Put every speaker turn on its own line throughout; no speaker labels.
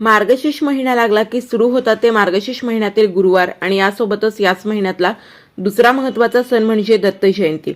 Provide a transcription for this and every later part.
मार्गशीर्ष महिना लागला की सुरू होतात ते मार्गशीर्ष महिन्यातील गुरुवार आणि यासोबतच याच महिन्यातला दुसरा महत्त्वाचा सण म्हणजे दत्त जयंती.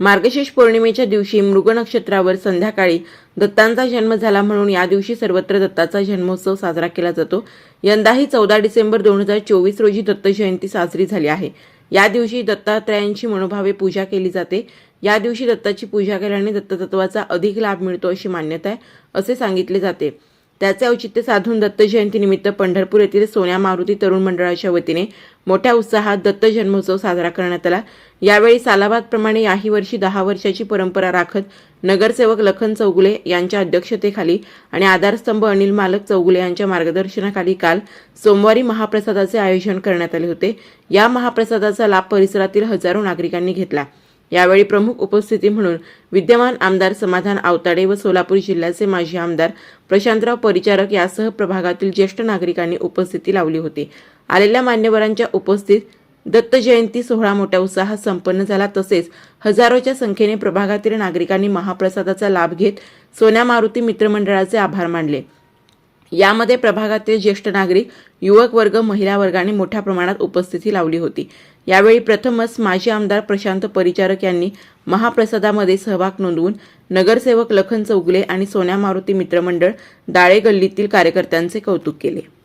मार्गशीर्ष पौर्णिमेच्या दिवशी मृग नक्षत्रावर संध्याकाळी दत्तांचा जन्म झाला म्हणून या दिवशी सर्वत्र दत्ताचा जन्मोत्सव साजरा केला जातो. यंदाही चौदा डिसेंबर दोन हजार चोवीस रोजी दत्त जयंती साजरी झाली आहे. या दिवशी दत्तात्रयांची मनोभावे पूजा केली जाते. या दिवशी दत्ताची पूजा केल्याने दत्ततत्वाचा अधिक लाभ मिळतो अशी मान्यता आहे असे सांगितले जाते. त्याचे औचित्य साधून दत्त जयंतीनिमित्त पंढरपूर येथील सोन्या मारुती तरुण मंडळाच्या वतीने मोठ्या उत्साहात दत्त जन्मोत्सव साजरा करण्यात आला. यावेळी सालाबादप्रमाणे याही वर्षी दहा वर्षाची परंपरा राखत नगरसेवक लखन चौगुले यांच्या अध्यक्षतेखाली आणि आधारस्तंभ अनिल मालक चौगुले यांच्या मार्गदर्शनाखाली काल सोमवारी महाप्रसादाचे आयोजन करण्यात आले होते. या महाप्रसादाचा लाभ परिसरातील हजारो नागरिकांनी घेतला. यावेळी प्रमुख उपस्थिती म्हणून विद्यमान आमदार समाधान आवताडे व सोलापूर जिल्ह्याचे माजी आमदार प्रशांतराव परिचारक यासह प्रभागातील ज्येष्ठ नागरिकांनी उपस्थिती लावली होती. आलेल्या मान्यवरांच्या उपस्थित दत्त जयंती सोहळा मोठ्या उत्साहात संपन्न झाला. तसेच हजारोच्या संख्येने प्रभागातील नागरिकांनी महाप्रसादाचा लाभ घेत सोन्या मारुती मित्रमंडळाचे आभार मानले. यामध्ये प्रभागातील ज्येष्ठ नागरिक युवक वर्ग महिला वर्गाने मोठ्या प्रमाणात उपस्थिती लावली होती. यावेळी प्रथमच माजी आमदार प्रशांत परिचारक यांनी महाप्रसादामध्ये सहभाग नोंदवून नगरसेवक लखन चौगुले आणि सोन्या मारुती मित्रमंडळ दाळे गल्लीतील कार्यकर्त्यांचे कौतुक केले.